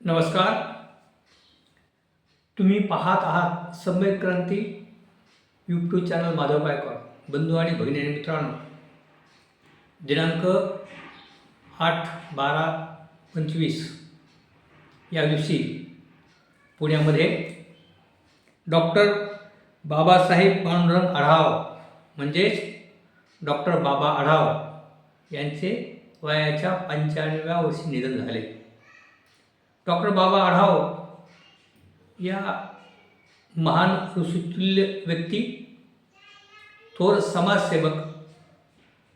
नमस्कार. तुम्ही पाहत आहात सम्यक क्रांती यूट्यूब चॅनल माधव गायकवाड. बंधू आणि भगिनी आणि मित्रांनो दिनांक आठ बारा पंचवीस या दिवशी पुण्यामध्ये डॉक्टर बाबासाहेब पांडुरंग आढाव म्हणजेच डॉक्टर बाबा आढाव यांचे वयाच्या पंच्याण्णव्या वर्षी निधन झाले. डॉक्टर बाबा आढाव या महान ऋषितुल्य व्यक्ती थोर समाजसेवक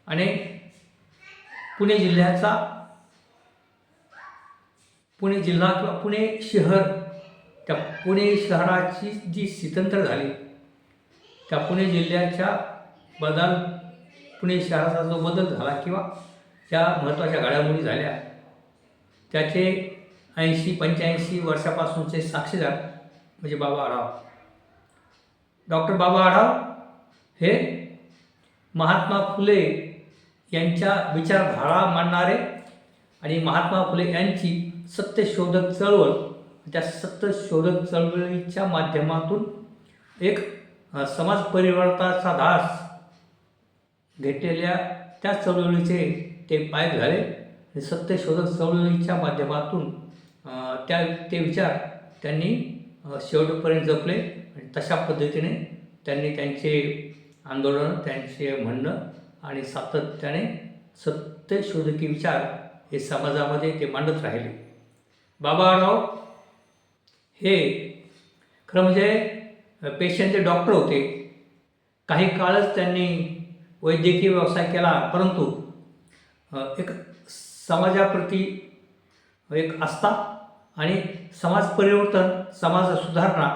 आणि पुणे जिल्ह्याचा पुणे जिल्हा किंवा पुणे शहर त्या पुणे शहराची जी स्वतंत्र झाली त्या पुणे जिल्ह्याच्या बदल पुणे शहराचा जो बदल झाला किंवा ज्या महत्त्वाच्या घडामोडी झाल्या त्याचे ऐंशी पंच्याऐंशी वर्षापासूनचे साक्षीदार म्हणजे बाबा आढाव. डॉक्टर बाबा आढाव हे महात्मा फुले यांच्या विचारधारा मांडणारे आणि महात्मा फुले यांची सत्यशोधक चळवळ त्या सत्यशोधक चळवळीच्या माध्यमातून एक समाज परिवर्तनाचा धास घेतलेल्या त्या चळवळीचे ते पायक झाले सत्यशोधक चळवळीच्या माध्यमातून त्या ते विचार त्यांनी शेवटपर्यंत जपले आणि तशा पद्धतीने त्यांनी त्यांचे आंदोलन त्यांचे म्हणणं आणि सातत्याने सत्यशोधकी विचार हे समाजामध्ये ते मांडत राहिले. बाबाराव हे खरं म्हणजे पेशंटचे डॉक्टर होते. काही काळच त्यांनी वैद्यकीय व्यवसाय केला परंतु एक समाजाप्रती एक आस्था आणि समाज परिवर्तन समाज सुधारणा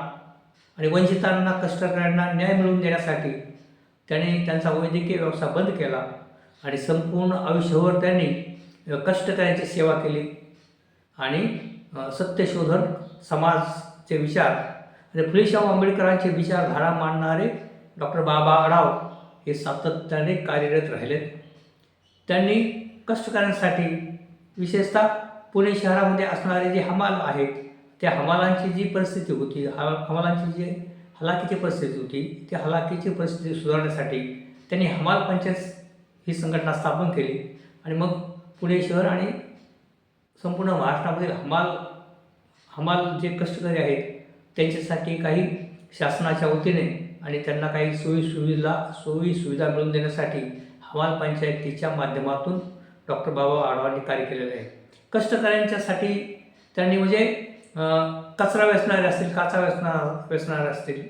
आणि वंचितांना कष्टकऱ्यांना न्याय मिळवून देण्यासाठी त्यांनी त्यांचा वैद्यकीय व्यवसाय बंद केला आणि संपूर्ण आयुष्यभर त्यांनी कष्टकऱ्यांची सेवा केली. आणि सत्यशोधन समाजचे विचार आणि फुलेशाह आंबेडकरांचे विचारधारा मांडणारे डॉक्टर बाबा आढाव हे सातत्याने कार्यरत राहिलेत. त्यांनी कष्टकऱ्यांसाठी विशेषतः पुणे शहरामध्ये असणारे जे हमाल आहेत त्या हमालांची जी परिस्थिती होती हा हमालांची जी हलाखीची परिस्थिती होती त्या हलाखीची परिस्थिती सुधारण्यासाठी त्यांनी हमाल पंचायत ही संघटना स्थापन केली. आणि मग पुणे शहर आणि संपूर्ण महाराष्ट्रामधील हमाल हमाल जे कष्टकरी आहेत त्यांच्यासाठी काही शासनाच्या वतीने आणि त्यांना काही सोयी सुविधा सोयी सुविधा मिळवून देण्यासाठी हमाल पंचायतीच्या माध्यमातून डॉक्टर बाबा आढावांनी कार्य केलेले आहे. कष्टकऱ्यांच्यासाठी त्यांनी म्हणजे कचरा वेचणारे असतील काचा वेचणार वेचणारे असतील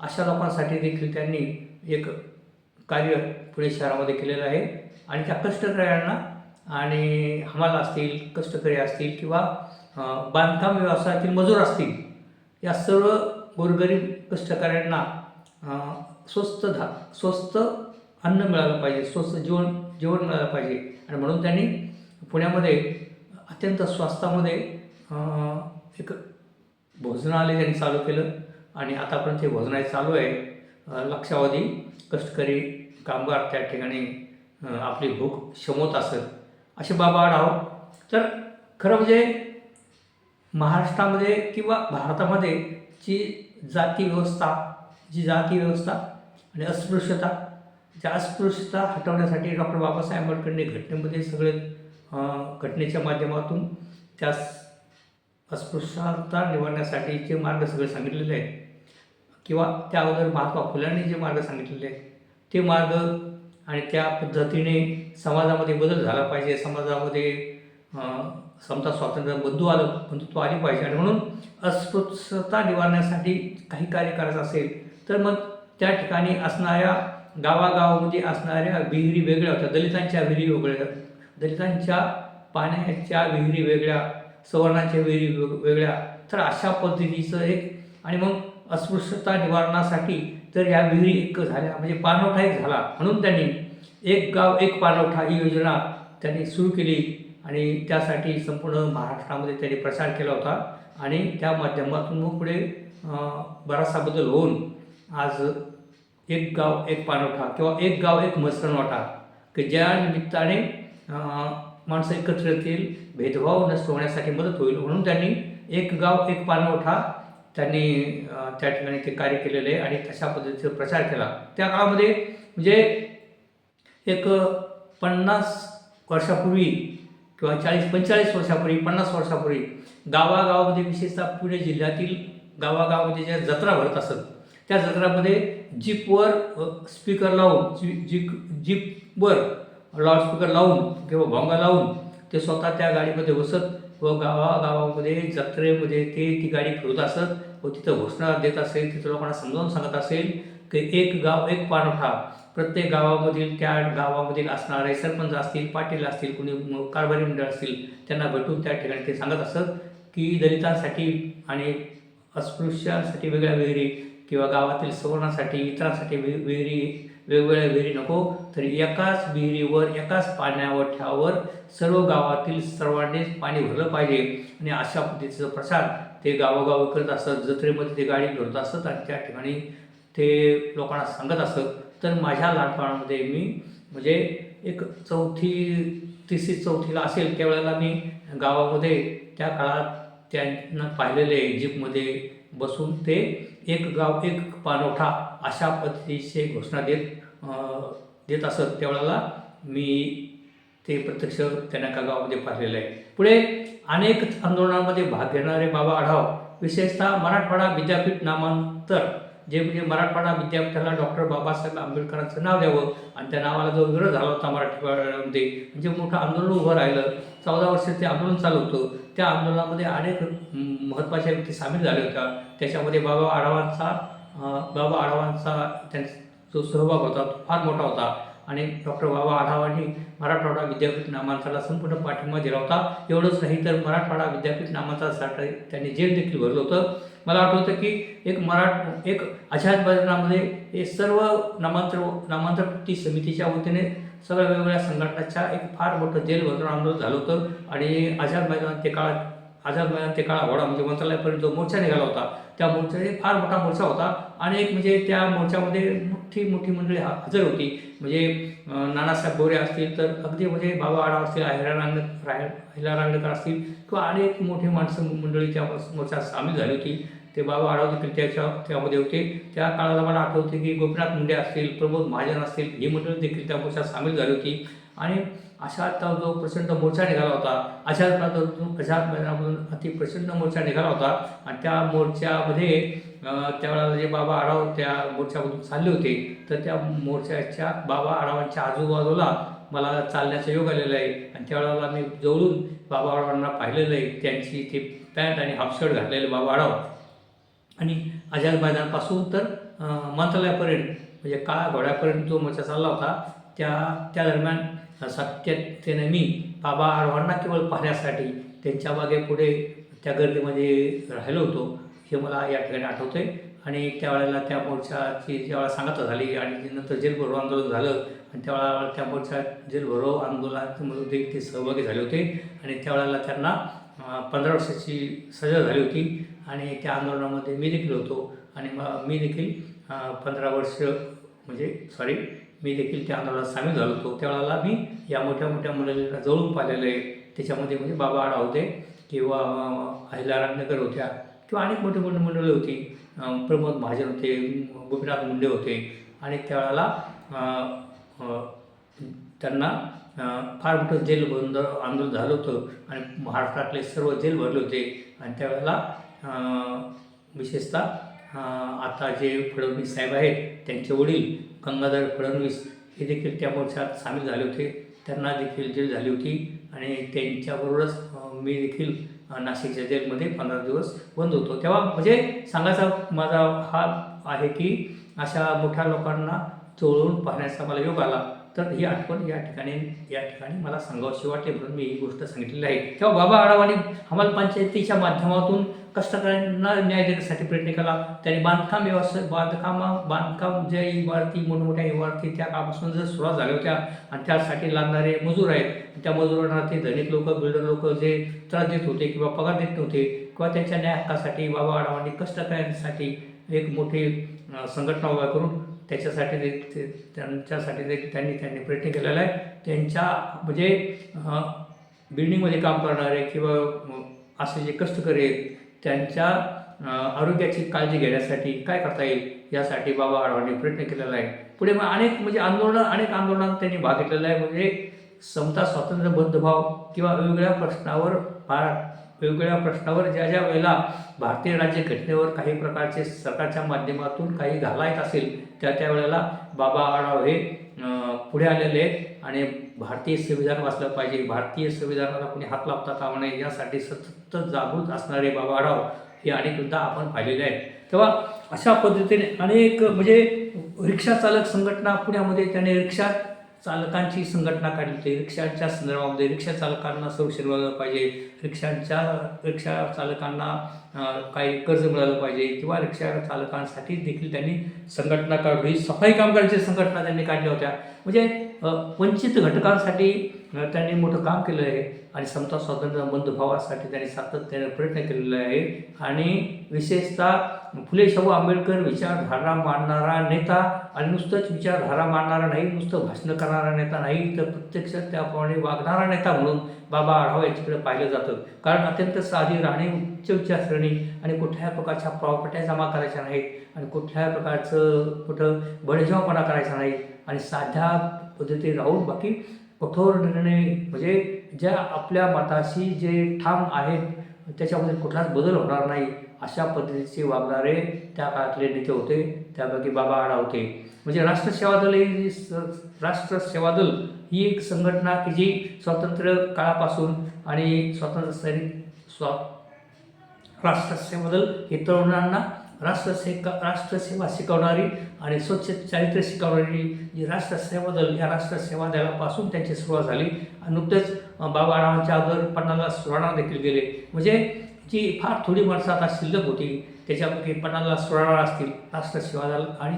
अशा लोकांसाठी देखील त्यांनी एक कार्य पुणे शहरामध्ये केलेलं आहे. आणि त्या कष्टकऱ्यांना आणि हमाल असतील कष्टकरी असतील किंवा बांधकाम व्यवसायातील मजूर असतील या सर्व गोरगरीब कष्टकऱ्यांना स्वस्त धा स्वस्त अन्न मिळालं पाहिजे स्वस्त जीवन जेवण मिळालं पाहिजे. आणि म्हणून त्यांनी पुण्यामध्ये अत्यंत स्वस्तामध्ये एक भोजनालय त्यांनी चालू केलं आणि आतापर्यंत हे भोजनालय चालू आहे. लक्षावधी कष्टकरी कामगार त्या ठिकाणी आपली भूक शमवत असत. असे बाबा आढाव. तर खरं म्हणजे महाराष्ट्रामध्ये किंवा भारतामध्ये जी जाती व्यवस्था जी जाती व्यवस्था आणि अस्पृश्यता त्या अस्पृश्यता हटवण्यासाठी डॉक्टर बाबासाहेब आंबेडकरने घटनेमध्ये सगळे घटनेच्या माध्यमातून त्या अस्पृश्यता निवारण्यासाठी जे मार्ग सगळे सांगितलेले आहेत किंवा त्या अगोदर महात्मा फुल्यांनी जे मार्ग सांगितलेले आहेत ते मार्ग आणि त्या पद्धतीने समाजामध्ये बदल झाला पाहिजे. समाजामध्ये समता स्वातंत्र्य बंधू आलं बंधुत्व आली पाहिजे. आणि म्हणून अस्पृश्यता निवारण्यासाठी काही कार्य करायचं असेल तर मग त्या ठिकाणी असणाऱ्या गावागावामध्ये असणाऱ्या विहिरी वेगळ्या होत्या. दलितांच्या विहिरी वेगळ्या दलितांच्या पाण्याच्या विहिरी वेगळ्या सवर्णाच्या विहिरी वेग- वेगळ्या. तर अशा पद्धतीचं एक आणि मग अस्पृश्यता निवारणासाठी तर या विहिरी एक झाल्या. म्हणजे पाणवठा एक झाला. म्हणून त्यांनी एक गाव एक पाणवठा ही योजना त्यांनी सुरू केली आणि त्यासाठी संपूर्ण महाराष्ट्रामध्ये त्यांनी प्रचार केला होता. आणि त्या माध्यमातून मग पुढे बराचसा बदल होऊन आज एक गाव एक पाणवठा किंवा एक गाव एक मसरणवाटा की ज्या निमित्ताने माणसं एकत्र येतील भेदभाव नष्ट होण्यासाठी मदत होईल. म्हणून त्यांनी एक गाव एक पाणवठा त्यांनी त्या ठिकाणी ते कार्य केलेलं आहे आणि तशा पद्धतीचा प्रचार केला. त्या काळामध्ये म्हणजे एक पन्नास वर्षापूर्वी किंवा चाळीस पंचेचाळीस वर्षापूर्वी पन्नास वर्षापूर्वी गावागावामध्ये विशेषतः पुणे जिल्ह्यातील गावागावामध्ये ज्या जत्रा भरत असत त्या जत्रामध्ये जीपवर स्पीकर लावून जी जीप जीपवर लाऊडस्पीकर लावून किंवा भोंगा लावून ते स्वतः त्या गाडीमध्ये बसत व गावागावामध्ये जत्रेमध्ये ते ती गाडी फिरत असत व तिथं घोषणा देत असेल तिथं लोकांना समजावून सांगत असेल की एक गाव एक पाणवठा प्रत्येक गावामधील त्या गावामधील असणारे सरपंच असतील पाटील असतील कुणी कारभारी मंडळ असतील त्यांना भेटून त्या ठिकाणी ते सांगत असत की दलितांसाठी आणि अस्पृश्यांसाठी वेगळ्या विहिरी किंवा गावातील सवर्णासाठी इतरांसाठी वि विहिरी वेगवेगळ्या विहिरी नको. तर एकाच विहिरीवर एकाच पाण्यावठ्यावर सर्व गावातील सर्वांनीच पाणी भरलं पाहिजे. आणि अशा पद्धतीचा प्रसार ते गावोगाव करत असत जत्रेमध्ये ते गाडी फिरत असत आणि त्या ठिकाणी ते लोकांना सांगत असत तर माझ्या लहानपणामध्ये मी म्हणजे एक चौथी तिसरी चौथीला असेल त्यावेळेला मी गावामध्ये त्या काळात त्यांना पाहिलेले जीपमध्ये बसून ते एक गाव एक पाणवठा अशा पद्धतीचे घोषणा देत देत असत. त्यावेळेला मी ते प्रत्यक्ष त्यांना एका गावामध्ये पाहिलेलं आहे. पुढे अनेक आंदोलनामध्ये भाग घेणारे बाबा आढाव विशेषतः मराठवाडा विद्यापीठ नामांतर जे म्हणजे मराठवाडा विद्यापीठाला डॉक्टर बाबासाहेब आंबेडकरांचं नाव द्यावं आणि त्या नावाला जो विरोध झाला होता मराठवाड्यामध्ये म्हणजे मोठं आंदोलन उभं राहिलं. चौदा वर्ष ते आंदोलन चालू होतं. त्या आंदोलनामध्ये अनेक महत्त्वाच्या व्यक्ती सामील झाल्या होत्या. त्याच्यामध्ये बाबा आढावांचा बाबा आढावांचा त्यांचा जो सहभाग होता तो फार मोठा होता. आणि डॉक्टर बाबा आढावांनी मराठवाडा विद्यापीठ नामांतराला संपूर्ण पाठिंबा दिला होता. एवढंच नाही तर मराठवाडा विद्यापीठ नामांतरासाठी त्यांनी जेल देखील भरलं होतं. मला आठवतं की एक मराठ एक आझाद बाजारामध्ये हे सर्व नामांतर नामांतर कृती समितीच्या वतीने सगळ्या वेगवेगळ्या संघटनाच्या एक फार मोठं जेल भरून आंदोलन झालं होतं. आणि आझाद मैदान ते काळात आझाद मैदान ते काळा घोडा म्हणजे मंत्रालयापर्यंत जो मोर्चा निघाला होता त्या मोर्चाने फार मोठा मोर्चा होता. आणि एक म्हणजे त्या मोर्चामध्ये मोठी मोठी मंडळी हजर होती. म्हणजे नानासाहेब गोरे असतील तर अगदी म्हणजे बाबा आडा असतील अहिरा रांग अहिला रांगणेकर असतील किंवा अनेक मोठी माणसं मंडळी त्या मोर्चात सामील झाली होती. ते बाबा आढाव देखील त्याच्या त्यामध्ये होते. त्या काळाला मला आठवते की गोपीनाथ मुंडे असतील प्रमोद महाजन असतील ही मंडळी देखील त्या मोर्चात सामील झाली होती. आणि अशा जो प्रचंड मोर्चा निघाला होता अशाच प्रकारचा अशाच मैदानामधून अति प्रचंड मोर्चा निघाला होता आणि त्या मोर्चामध्ये त्यावेळेला जे बाबा आढाव त्या मोर्चामधून चालले होते तर त्या मोर्चाच्या बाबा आढावांच्या आजूबाजूला मला चालण्याचा योग आलेला आहे. आणि त्यावेळेला मी जवळून बाबा आढावांना पाहिलेलं आहे. त्यांची ते पॅन्ट आणि हाफ शर्ट घातलेले बाबा आढाव. आणि आझाद मैदानापासून तर मंत्रालयापर्यंत म्हणजे काळा घोड्यापर्यंत जो मोर्चा चालला होता त्या त्या दरम्यान सातत्याने मी बाबा आढवांना केवळ पाहण्यासाठी त्यांच्या मागे पुढे त्या गर्दीमध्ये राहिलो होतो हे मला या ठिकाणी आठवतं आहे आणि त्यावेळेला त्या मोर्चाची ज्यावेळेला सांगता झाली आणि नंतर जेल भरो आंदोलन झालं आणि त्यावेळेला त्या मोर्चात जेल भरो आंदोलनामध्ये ते सहभागी झाले होते. आणि त्यावेळेला त्यांना पंधरा वर्षाची सजा झाली होती. आणि त्या आंदोलनामध्ये मी देखील होतो. आणि मग मी देखील पंधरा वर्ष म्हणजे सॉरी मी देखील त्या आंदोलनात सामील झालो होतो. त्यावेळेला मी या मोठ्या मोठ्या मुलांना जवळून पाहिलेलं आहे त्याच्यामध्ये म्हणजे बाबा आडा होते किंवा अं, अहिला होत्या किंवा अनेक मोठी मोठी मंडळी होती. प्रमोद महाजन होते गोपीनाथ मुंडे होते. आणि त्यावेळेला त्यांना फार मोठं जेल बंद आंदोलन झालं होतं आणि महाराष्ट्रातले सर्व जेल भरले होते. आणि त्यावेळेला विशेषतः आता जे फडणवीस साहेब आहेत त्यांचे वडील गंगाधर फडणवीस हे देखील त्या मोर्चात सामील झाले होते. त्यांना देखील जेल झाली होती. आणि त्यांच्याबरोबरच मी देखील नाशिकच्या जेलमध्ये पंधरा दिवस बंद होतो. तेव्हा म्हणजे सांगायचा माझा हा आहे की अशा मोठ्या लोकांना चोळून पाहण्याचा मला योग आला. तर ही आठवण या ठिकाणी या ठिकाणी मला सांगावशी वाटते म्हणून मी ही गोष्ट सांगितलेली आहे. तेव्हा बाबा आढावानी हमाल पंचायतीच्या माध्यमातून कष्टकऱ्यांना न्याय देण्यासाठी प्रयत्न केला. त्यांनी बांधकाम व्यवसाय बांधकामा बांधकाम ज्या इमारती मोठमोठ्या इमारती त्या कामापासून जर सुरुवात झाल्या होत्या आणि त्यासाठी लागणारे मजूर आहेत त्या मजुरांना ते धनिक लोक बिल्डर लोक जे त्रास देत होते किंवा पगार देत नव्हते किंवा त्यांच्या न्याय हक्कासाठी बाबा आढावांनी कष्टकऱ्यांसाठी एक मोठी संघटना उभा करून त्याच्यासाठी ते ते- त्यांच्यासाठी ते त्यांनी त्यांनी प्रयत्न केलेला आहे. त्यांच्या म्हणजे बिल्डिंगमध्ये काम करणारे किंवा असे जे कष्टकरी आहेत त्यांच्या आरोग्याची काळजी घेण्यासाठी काय करता येईल यासाठी बाबा आढावांनी प्रयत्न केलेला आहे. पुढे मग अनेक म्हणजे आंदोलनं अनेक आंदोलनात त्यांनी भाग घेतलेला आहे. म्हणजे समता स्वातंत्र्य बंधभाव किंवा वेगवेगळ्या प्रश्नावर भारत वेगवेगळ्या प्रश्नावर ज्या ज्या वेळेला भारतीय राज्यघटनेवर काही प्रकारचे सरकारच्या माध्यमातून काही घालायत असेल त्या त्या वेळेला बाबा आढाव हे पुढे आलेले आहेत. आणि भारतीय संविधान वाचलं पाहिजे. भारतीय संविधानाला कोणी हात लावता कामा नये यासाठी सतत जागृत असणारे बाबा आढाव हे अनेकदा आपण पाहिलेले आहेत. तेव्हा अशा पद्धतीने अनेक म्हणजे रिक्षा चालक संघटना पुण्यामध्ये त्याने रिक्षा चालकांची संघटना काढली होती. रिक्षाच्या संदर्भामध्ये रिक्षा चालकांना संरक्षण मिळालं पाहिजे. रिक्षांच्या रिक्षा चालकांना काही कर्ज मिळालं पाहिजे किंवा रिक्षा चालकांसाठी देखील त्यांनी संघटना काढली. सफाई कामगारांची संघटना त्यांनी काढल्या होत्या. म्हणजे वंचित घटकांसाठी त्यांनी मोठं काम केलं आहे आणि समता स्वातंत्र्य बंधुभावासाठी त्यांनी सातत्याने प्रयत्न केलेला आहे. आणि विशेषतः फुले शाहू आंबेडकर विचारधारा मांडणारा नेता आणि नुसतंच विचारधारा मांडणारा नाही नुसतं भाषण करणारा नेता नाही तर प्रत्यक्षात त्याप्रमाणे वागणारा नेता म्हणून बाबा आढावा यांच्याकडे पाहिलं जातं. कारण अत्यंत साधी राहणी उच्च विचारसरणी आणि कुठल्याही प्रकारच्या प्रॉपर्ट्या जमा करायच्या नाहीत आणि कुठल्याही प्रकारचं कुठं बळजावपणा करायचा नाही. आणि साध्या पद्धतीने राहून बाकी कठोर निर्णय म्हणजे ज्या आपल्या मताशी जे ठाम आहेत त्याच्यामध्ये कुठलाच बदल होणार नाही अशा पद्धतीचे वागणारे त्या काळातले नेते होते त्यापैकी बाबा आडा होते. म्हणजे राष्ट्र सेवा दल ही स- राष्ट्र सेवा दल ही एक संघटना की जी स्वातंत्र्य काळापासून आणि स्वातंत्र्य सैनिक स्वा राष्ट्र सेवा दल हे तरुणांना राष्ट्रसेवा राष्ट्रसेवा शिकवणारी आणि स्वच्छ चारित्र्य शिकवणारी जी राष्ट्र सेवा दल या राष्ट्र सेवा दलापासून त्यांची सुरुवात झाली. आणि नुकतेच बाबा रावांच्या अगोदर पन्नासला सुराणा देखील गेले. म्हणजे जी फार थोडी माणसं आता शिल्लक होती त्याच्यापैकी पन्नाला सुराणा असतील राष्ट्रसेवा दल आणि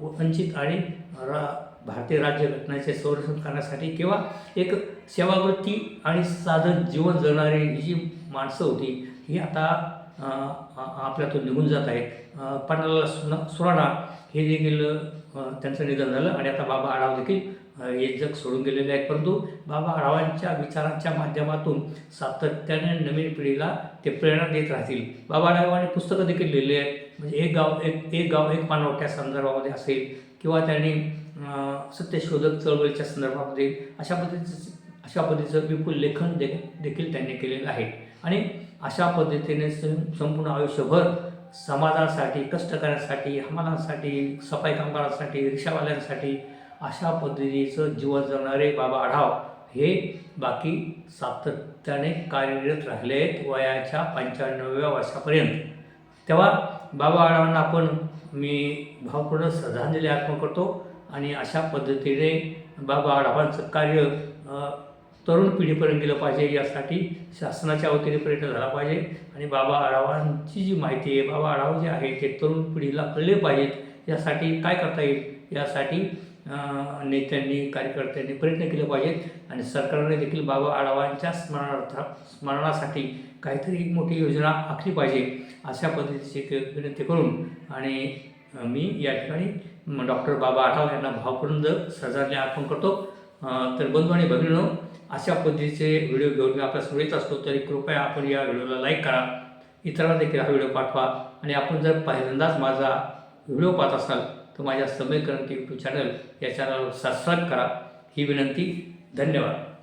वंचित आणि रा भारतीय राज्यघटनेचे संरक्षण करण्यासाठी किंवा एक सेवावृत्ती आणि साधन जीवन जगणारी ही जी माणसं होती ही आता आपल्यातून निघून जात आहेत. पन्नाला सुना सुराणा हे देखील त्यांचं निधन झालं आणि आता बाबा आढाव देखील हे जग सोडून गेलेले आहेत परंतु बाबा आढावांच्या विचारांच्या माध्यमातून सातत्याने नवीन पिढीला ते प्रेरणा देत राहतील. बाबा आढावांनी पुस्तकं देखील लिहिली आहेत. म्हणजे एक गाव एक एक गाव एक मानवट संदर्भामध्ये असेल किंवा त्यांनी सत्यशोधक चळवळीच्या संदर्भामध्ये अशा पद्धतीचं अशा पद्धतीचं विपुल लेखन दे देखील त्यांनी केलेलं आहे. आणि अशा पद्धतीने संपूर्ण आयुष्यभर समाजासाठी कष्ट करण्यासाठी हमालांसाठी सफाई कामगारांसाठी रिक्षावाल्यांसाठी अशा पद्धतीचं जीवन जगणारे बाबा आढाव हे बाकी सातत्याने कार्यरत राहिले आहेत वयाच्या पंच्याण्णव्या वर्षापर्यंत. तेव्हा बाबा आढावांना आपण मी भावपूर्ण श्रद्धांजली अर्पण करतो आणि अशा पद्धतीने बाबा आढावांचं कार्य तरुण पिढीपर्यंत गेलं पाहिजे. यासाठी शासनाच्या वतीने प्रयत्न झाला पाहिजे. आणि बाबा आढावांची जी माहिती आहे बाबा आढाव जे आहे ते तरुण पिढीला कळले पाहिजेत. यासाठी काय करता येईल? यासाठी नेत्यांनी कार्यकर्त्यांनी प्रयत्न केले पाहिजेत. आणि सरकारने देखील बाबा आढावांच्या स्मरणार्थ स्मरणासाठी काहीतरी मोठी योजना आखली पाहिजे. अशा पद्धतीची विनंती करून आणि मी या ठिकाणी डॉक्टर बाबा आढाव यांना भावपूर्ण सजाने अर्पण करतो. तर बंधू आणि भगिनीनो अशा पद्धतीचे व्हिडिओ घेऊन मी आपल्यासमोर येत असतो. तरी कृपया आपण या व्हिडिओला लाईक करा. इतरांना देखील हा व्हिडिओ पाठवा. आणि आपण जर पहिल्यांदाच माझा व्हिडिओ पाहत असाल तर माझ्या समीकरण यूट्यूब चॅनल या चॅनलवर सबस्क्राईब करा. ही विनंती. धन्यवाद.